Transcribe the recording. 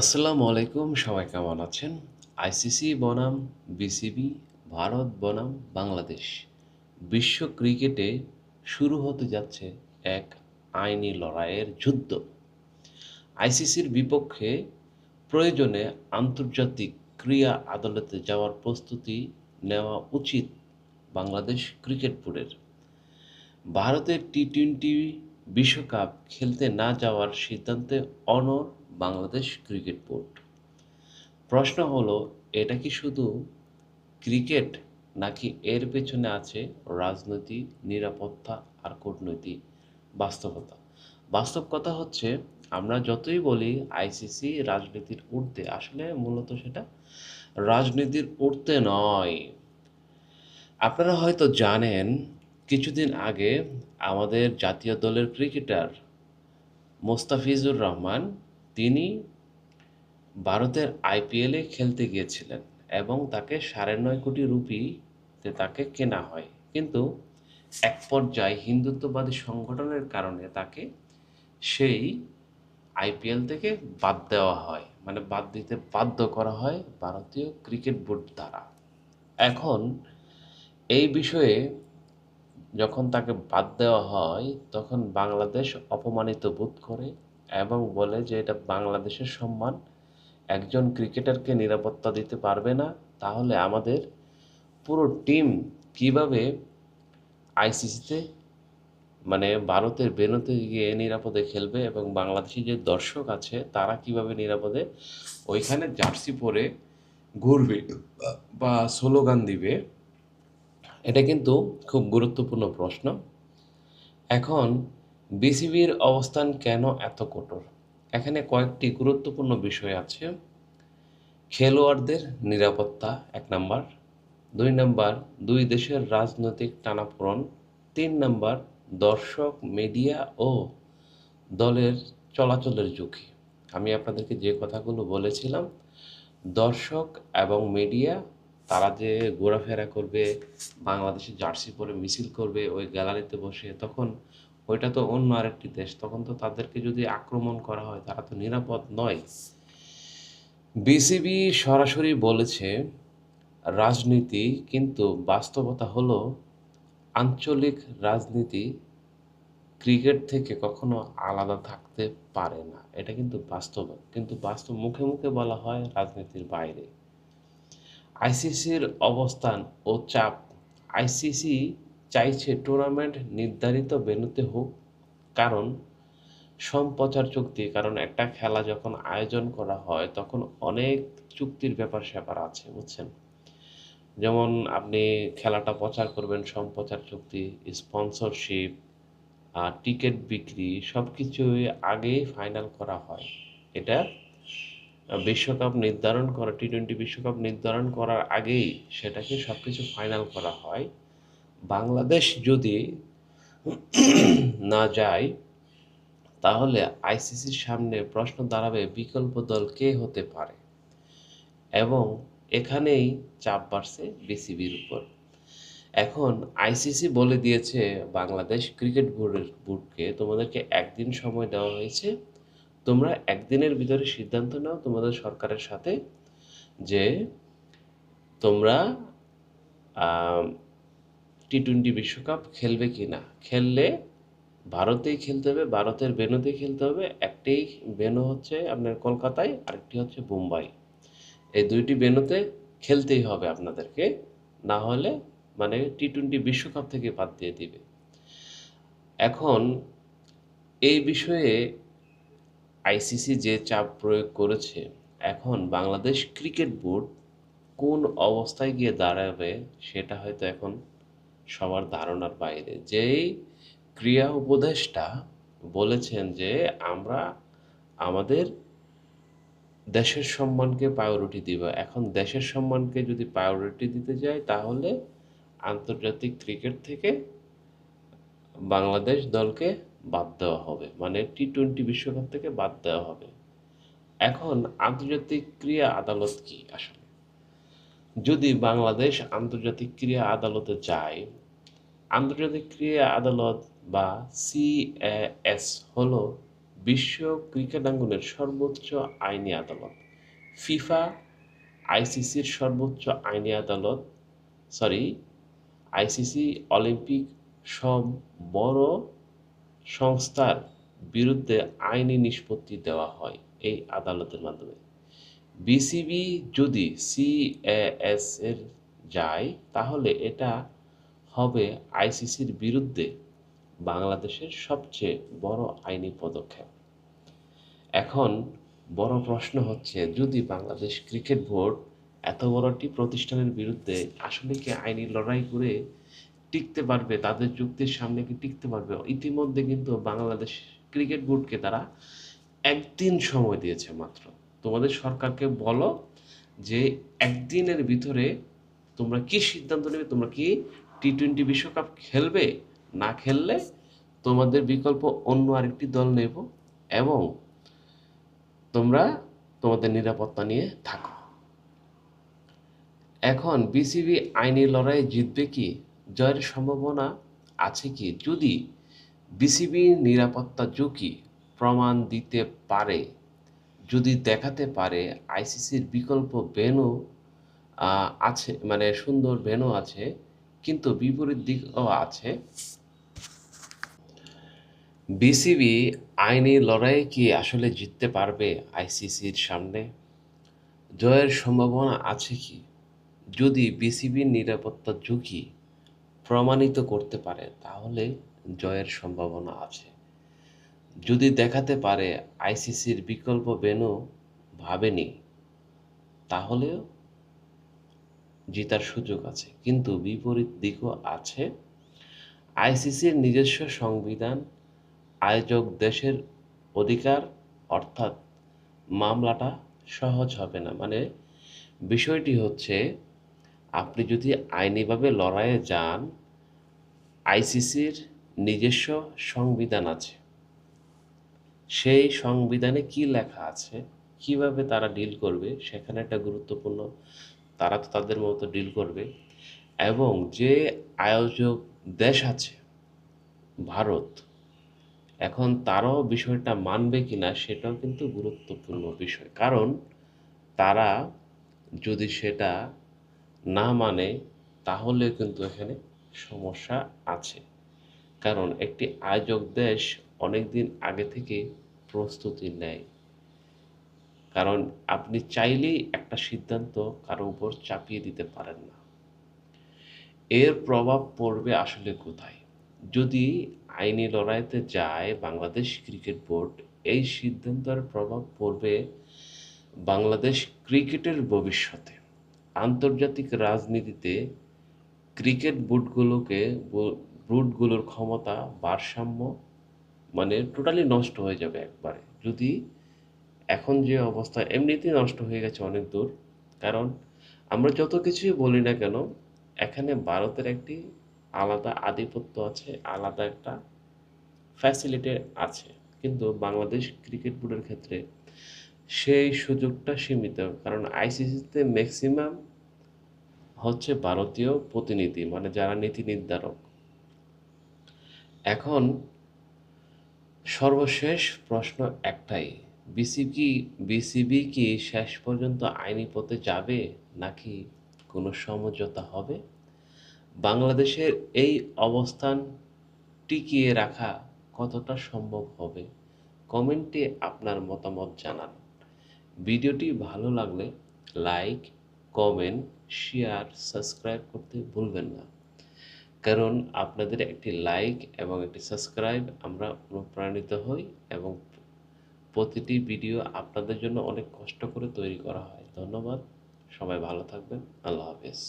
আসসালামু আলাইকুম, সবাই কেমন আছেন? আইসিসি বনাম, বিসিবি, ভারত বনাম, বাংলাদেশ। বিশ্ব ক্রিকেটে শুরু হতে যাচ্ছে এক আইনি লড়াইয়ের যুদ্ধ। আইসিসির বিপক্ষে প্রয়োজনে আন্তর্জাতিক ক্রীড়া আদালতে যাওয়ার প্রস্তুতি নেওয়া উচিত বাংলাদেশ ক্রিকেট বোর্ডের। ভারতের টি টোয়েন্টি বিশ্বকাপ খেলতে না যাওয়ার সিদ্ধান্তে অনড় বাংলাদেশ ক্রিকেট বোর্ড। প্রশ্ন হলো, এটা কি শুধু ক্রিকেট নাকি এর পেছনে আছে রাজনীতি নিরাপত্তা আর কূটনৈতিক বাস্তবতা? বাস্তব কথা হচ্ছে, আমরা যতই বলি আইসিসি রাজনীতির ঊর্ধ্বে, আসলে মূলত সেটা রাজনীতির ঊর্ধ্বে নয়। আপনারা হয়তো জানেন, কিছুদিন আগে আমাদের জাতীয় দলের ক্রিকেটার মোস্তাফিজুর রহমান তিনি ভারতের আইপিএলে খেলতে গিয়েছিলেন এবং তাকে সাড়ে নয় কোটি রুপিতে তাকে কেনা হয়। কিন্তু এক পর্যায়ে হিন্দুত্ববাদী সংগঠনের কারণে তাকে সেই আইপিএল থেকে বাদ দেওয়া হয়। মানে বাদ দিতে বাধ্য করা হয় ভারতীয় ক্রিকেট বোর্ড দ্বারা। এখন এই বিষয়ে যখন তাকে বাদ দেওয়া হয়, তখন বাংলাদেশ অপমানিত বোধ করে এবং বলে যে এটা বাংলাদেশের সম্মান। একজন ক্রিকেটারকে নিরাপত্তা দিতে পারবে না, তাহলে আমাদের পুরো টিম কীভাবে আইসিসিতে মানে ভারতের বেরোতে গিয়ে নিরাপদে খেলবে এবং বাংলাদেশি যে দর্শক আছে, তারা কীভাবে নিরাপদে ওইখানে জার্সি পরে ঘুরবে বা স্লোগান দিবে, এটা কিন্তু খুব গুরুত্বপূর্ণ প্রশ্ন। এখন বিসিবির অবস্থান কেন এত কঠোর? এখানে কয়েকটি গুরুত্বপূর্ণ বিষয় আছে। খেলোয়াড়দের নিরাপত্তা এক নাম্বার। দুই নাম্বার, দুই দেশের রাজনৈতিক টানাপোড়ন। তিন নাম্বার, দর্শক, মিডিয়া ও দলের চলাচলের ঝুঁকি। আমি আপনাদেরকে যে কথাগুলো বলেছিলাম, দর্শক এবং মিডিয়া, তারা যে ঘোরাফেরা করবে বাংলাদেশে জার্সি পরে মিছিল করবে, ওই গ্যালারিতে বসে, তখন ওইটা তো অন্য আরেকটি দেশ, তখন তো তাদেরকে যদি আক্রমণ করা হয়, তারা তো নিরাপদ নয়। বিসিবি সরাসরি বলেছে, রাজনীতি কিন্তু বাস্তবতা হলো আঞ্চলিক রাজনীতি ক্রিকেট থেকে কখনো আলাদা থাকতে পারে না। এটা কিন্তু বাস্তব কিন্তু বাস্তব মুখে মুখে বলা হয় রাজনীতির বাইরে। আইসিসির অবস্থান ও চাপ, আইসিসি চাইছে টুর্নামেন্ট নির্ধারিত ভেন্যুতে হোক, কারণ সম্প্রচার চুক্তি, কারণ একটা খেলা যখন আয়োজন করা হয়, তখন অনেক চুক্তির ব্যাপার স্যাপার আছে, বুঝছেন? যেমন আপনি খেলাটা প্রচার করবেন সম্প্রচার চুক্তি স্পন্সরশিপ আর টিকিট বিক্রি সব কিছুই আগেই ফাইনাল করা হয়। এটা বিশ্বকাপ নির্ধারণ করা টি টোয়েন্টি বিশ্বকাপ নির্ধারণ করার আগেই সেটাকে সব কিছু ফাইনাল করা হয়। বাংলাদেশ যদি না যায়, তাহলে আইসিসির সামনে প্রশ্ন দাঁড়াবে বিকল্প দল কে হতে পারে। এবং এখানেই চাপ বাড়ছে বিসিবির উপর। এখন আইসিসি বলে দিয়েছে, বাংলাদেশ ক্রিকেট বোর্ডের বোর্ডকে তোমাদেরকে একদিন সময় দেওয়া হয়েছে। তোমরা একদিনের ভিতরে সিদ্ধান্ত নাও তোমাদের সরকারের সাথে যে তোমরা টি টোয়েন্টি বিশ্বকাপ খেলবে কি না? খেললে ভারতেই খেলতে হবে, ভারতের বেনুতেই খেলতে হবে। একটি বেনু হচ্ছে আপনার কলকাতায়, আরেকটি হচ্ছে মুম্বাই। এই দুইটি বেনুতে খেলতেই হবে আপনাদেরকে। না হলে মানে টি টোয়েন্টি বিশ্বকাপ থেকে বাদ দিয়ে দিবে। এখন এই বিষয়ে আইসিসি যে চাপ প্রয়োগ করেছে, এখন বাংলাদেশ ক্রিকেট বোর্ড কোন অবস্থায় গিয়ে দাঁড়াবে সেটা হয়তো এখন সবার ধারণার বাইরে। যেই ক্রিয়া উপদেষ্টা বলেছেন যে আমরা আমাদের দেশের সম্মানকে প্রায়োরিটি দিব। এখন দেশের সম্মানকে যদি প্রায়োরিটি দিতে যাই, তাহলে আন্তর্জাতিক ক্রিকেট থেকে বাংলাদেশ দলকে বাদ দেওয়া হবে। মানে টি টোয়েন্টি বিশ্বকাপ থেকে বাদ দেওয়া হবে। এখন আন্তর্জাতিক ক্রিয়া আদালত কি আসলে? যদি বাংলাদেশ আন্তর্জাতিক ক্রিয়া আদালতে যায়, আন্তর্জাতিক ক্রিয়া আদালত বা সিএএস হল বিশ্ব ক্রিকেটাঙ্গনের সর্বোচ্চ আইনি আদালত। ফিফা আইসিসির সর্বোচ্চ আইনি আদালত, সরি আইসিসি অলিম্পিক সব বড় সংস্থার বিরুদ্ধে আইনি নিষ্পত্তি দেওয়া হয় এই আদালতের মাধ্যমে। বিসিবি যদি সিএএস এর যায়, তাহলে এটা হবে আইসিসির বিরুদ্ধে বাংলাদেশের সবচেয়ে বড় আইনি পদক্ষেপ। এখন বড় প্রশ্ন হচ্ছে, যদি বাংলাদেশ ক্রিকেট বোর্ড এত বড় একটি প্রতিষ্ঠানের বিরুদ্ধে আসলে কি আইনি লড়াই করে টিকতে পারবে, তাদের যুক্তির সামনে কি টিকতে পারবে? ইতিমধ্যে কিন্তু বাংলাদেশ ক্রিকেট বোর্ডকে তারা একদিন সময় দিয়েছে মাত্র। তোমাদের সরকারকে বলো যে একদিনের ভিতরে তোমরা কি সিদ্ধান্ত নেবে, তোমরা কি টি টোয়েন্টি বিশ্বকাপ খেলবে, না খেললে তোমাদের বিকল্প অন্য আরেকটি দল নেব এবং তোমরা তোমাদের নিরাপত্তা নিয়ে থাকো। এখন বিসিবি আইনি লড়াই জিতবে কি? জয়ের সম্ভাবনা আছে কি? যদি বিসিবি নিরাপত্তা ঝুঁকি প্রমাণ দিতে পারে যদি দেখাতে পারে আইসিসির বিকল্প ভেনু আছে মানে সুন্দর ভেনু আছে, কিন্তু বিপরীত দিকও আছে। বিসিবি আইনি লড়াই কি আসলে জিততে পারবে আইসিসির সামনে? জয়ের সম্ভাবনা আছে কি? যদি বিসিবির নিরাপত্তা ঝুঁকি প্রমাণিত করতে পারে, তাহলে জয়ের সম্ভাবনা আছে। যদি দেখাতে পারে আইসিসির বিকল্প বেনু ভাবেনি, তাহলেও জিতার সুযোগ আছে। কিন্তু বিপরীত দিকও আছে। আইসিসির নিজস্ব সংবিধান, আয়োজক দেশের অধিকার, অর্থাৎ মামলাটা সহজ হবে না। মানে বিষয়টি হচ্ছে, আপনি যদি আইনিভাবে লড়াইয়ে যান, আইসিসির নিজস্ব সংবিধান আছে। সেই সংবিধানে কি লেখা আছে, কীভাবে তারা ডিল করবে, সেখানে একটা গুরুত্বপূর্ণ, তারা তো তাদের মতো ডিল করবে এবং যে আয়োজক দেশ আছে, ভারত, এখন তারাও বিষয়টা মানবে কি না সেটাও কিন্তু গুরুত্বপূর্ণ বিষয়। কারণ তারা যদি সেটা না মানে তাহলে কিন্তু এখানে সমস্যা আছে। কারণ একটি আয়োজক দেশ অনেক দিন আগে থেকে প্রস্তুতি নেয়। কারণ আপনি চাইলেই একটা সিদ্ধান্ত কারও উপর চাপিয়ে দিতে পারেন না। এর প্রভাব পড়বে আসলে কোথায়? যদি আইনি লড়াইতে যায় বাংলাদেশ ক্রিকেট বোর্ড, এই সিদ্ধান্তের প্রভাব পড়বে বাংলাদেশ ক্রিকেটের ভবিষ্যতে। আন্তর্জাতিক রাজনীতিতে ক্রিকেট বোর্ডগুলোকে বোর্ডগুলোর ক্ষমতা, ভারসাম্য মানে টোটালি নষ্ট হয়ে যাবে একবারে। যদি এখন যে অবস্থা, এমনিতেই নষ্ট হয়ে গেছে অনেক দূর। কারণ আমরা যত কিছুই বলি না কেন, এখানে ভারতের একটি আলাদা আধিপত্য আছে, আলাদা একটা ফ্যাসিলিটি আছে। কিন্তু বাংলাদেশ ক্রিকেট বোর্ডের ক্ষেত্রে সেই সুযোগটা সীমিত। কারণ আইসিসিতে ম্যাক্সিমাম হচ্ছে ভারতীয় প্রতিনিধি মানে যারা নীতি নির্ধারক। এখন সর্বশেষ প্রশ্ন একটাই, বিসিবি বিসিবি কি শেষ পর্যন্ত আইনি পথে যাবে নাকি কোনো সমঝোতা হবে? বাংলাদেশের এই অবস্থান টিকিয়ে রাখা কতটা সম্ভব হবে? কমেন্টে আপনার মতামত জানান। ভিডিওটি ভালো লাগলে লাইক, কমেন্ট, শেয়ার, সাবস্ক্রাইব করতে ভুলবেন না। কারণ আপনাদের একটি লাইক এবং একটি সাবস্ক্রাইব আমরা অনুপ্রাণিত হই এবং প্রতিটি ভিডিও আপনাদের জন্য অনেক কষ্ট করে তৈরি করা হয়। ধন্যবাদ। সবাই ভালো থাকবেন। আল্লাহ হাফেজ।